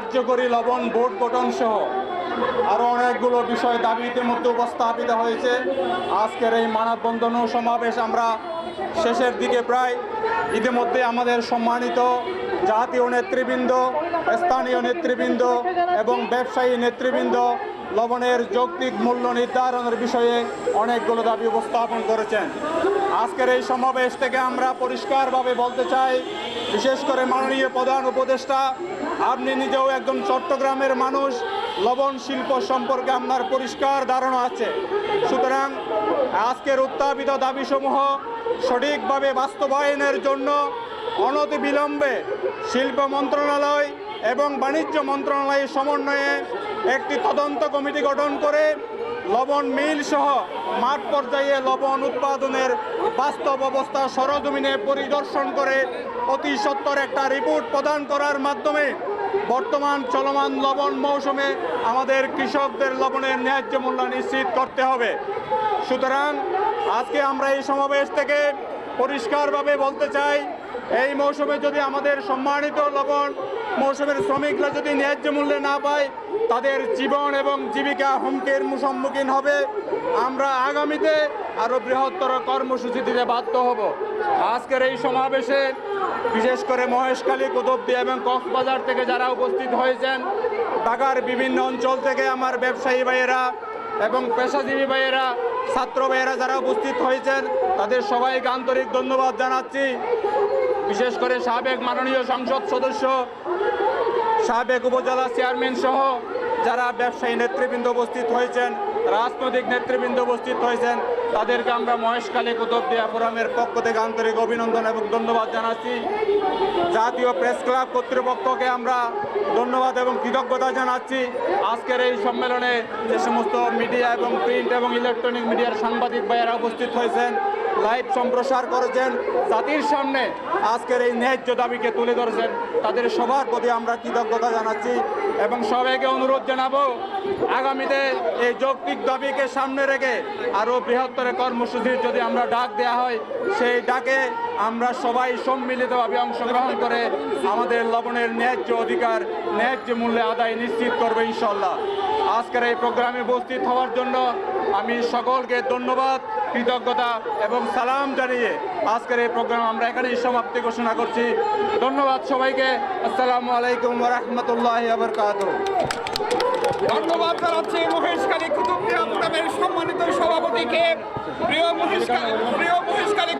কার্যকরী লবণ বোর্ড গঠন সহ আরও অনেকগুলো বিষয় দাবি ইতিমধ্যে উপস্থাপিত হয়েছে। আজকের এই মানববন্ধন সমাবেশ আমরা শেষের দিকে প্রায় ইতিমধ্যে আমাদের সম্মানিত জাতীয় নেতৃবৃন্দ, স্থানীয় নেতৃবৃন্দ এবং ব্যবসায়ী নেতৃবৃন্দ লবণের যৌক্তিক মূল্য নির্ধারণের বিষয়ে অনেকগুলো দাবি উপস্থাপন করেছেন। আজকের এই সমাবেশ থেকে আমরা পরিষ্কারভাবে বলতে চাই, বিশেষ করে মাননীয় প্রধান উপদেষ্টা, আপনি নিজেও একজন চট্টগ্রামের মানুষ লবণ শিল্প সম্পর্কে আপনার পরিষ্কার ধারণা আছে। সুতরাং আজকের উত্থাপিত দাবিসমূহ সঠিকভাবে বাস্তবায়নের জন্য অনতিবিলম্বে শিল্প মন্ত্রণালয় এবং বাণিজ্য মন্ত্রণালয়ের সমন্বয়ে একটি তদন্ত কমিটি গঠন করে লবণ মিল সহ মাঠ পর্যায়ে লবণ উৎপাদনের বাস্তব অবস্থা সরজমিনে পরিদর্শন করে অতি সত্তর একটা রিপোর্ট প্রদান করার মাধ্যমে বর্তমান চলমান লবণ মৌসুমে আমাদের কৃষকদের লবণের ন্যায্য মূল্য নিশ্চিত করতে হবে। সুতরাং আজকে আমরা এই সমাবেশ থেকে পরিষ্কারভাবে বলতে চাই, এই মৌসুমে যদি আমাদের সম্মানিত লবণ মৌসুমের শ্রমিকরা যদি ন্যায্য মূল্যে না পায়, তাদের জীবন এবং জীবিকা হুমকির সম্মুখীন হবে। আমরা আগামীতে আরও বৃহত্তর কর্মসূচি দিতে বাধ্য হব। আজকের এই সমাবেশে বিশেষ করে মহেশখালী কুতুবদি এবং কক্সবাজার থেকে যারা উপস্থিত হয়েছেন, ঢাকার বিভিন্ন অঞ্চল থেকে আমার ব্যবসায়ী ভাইয়েরা এবং পেশাজীবী ভাইয়েরা, ছাত্র ভাইয়েরা যারা উপস্থিত হয়েছেন, তাদের সবাইকে আন্তরিক ধন্যবাদ জানাচ্ছি। বিশেষ করে সাবেক মাননীয় সংসদ সদস্য, সাবেক উপজেলা চেয়ারম্যান সহ যারা ব্যবসায়ী নেতৃবৃন্দ উপস্থিত হয়েছেন, রাজনৈতিক নেতৃবৃন্দ উপস্থিত হয়েছেন তাদেরকে আমরা মহেশখালী কুতুবদিয়া ফোরামের পক্ষ থেকে আন্তরিক অভিনন্দন এবং ধন্যবাদ জানাচ্ছি। জাতীয় প্রেস ক্লাব কর্তৃপক্ষকে আমরা ধন্যবাদ এবং কৃতজ্ঞতা জানাচ্ছি। আজকের এই সম্মেলনে যে সমস্ত মিডিয়া এবং প্রিন্ট এবং ইলেকট্রনিক মিডিয়ার সাংবাদিক ভাইয়েরা উপস্থিত হয়েছেন, লাইভ সম্প্রসার করেছেন, জাতির সামনে আজকের এই ন্যায্য দাবিকে তুলে ধরেছেন, তাদের সবার প্রতি আমরা কৃতজ্ঞতা জানাচ্ছি এবং সবাইকে অনুরোধ জানাব, আগামীতে এই যৌক্তিক দাবিকে সামনে রেখে আরও বৃহত্তর কর্মসূচির যদি আমরা ডাক দেওয়া হয়, সেই ডাকে আমরা সবাই সম্মিলিতভাবে অংশগ্রহণ করে আমাদের লবণের ন্যায্য অধিকার, ন্যায্য মূল্যে আদায় নিশ্চিত করবে ইনশাল্লাহ। আজকের এই প্রোগ্রামে উপস্থিত হওয়ার জন্য আমি সকলকে ধন্যবাদ, কৃতজ্ঞতা এবং সালাম জানিয়ে আজকের এই প্রোগ্রাম আমরা এখানেই সমাপ্তি ঘোষণা করছি। ধন্যবাদ সবাইকে। আসসালামু আলাইকুম রহমতুল্লাহ ধন্যবাদ জানাচ্ছি সভাপতিকে প্রিয় বহিষ্কার প্রিয় মহেশখালী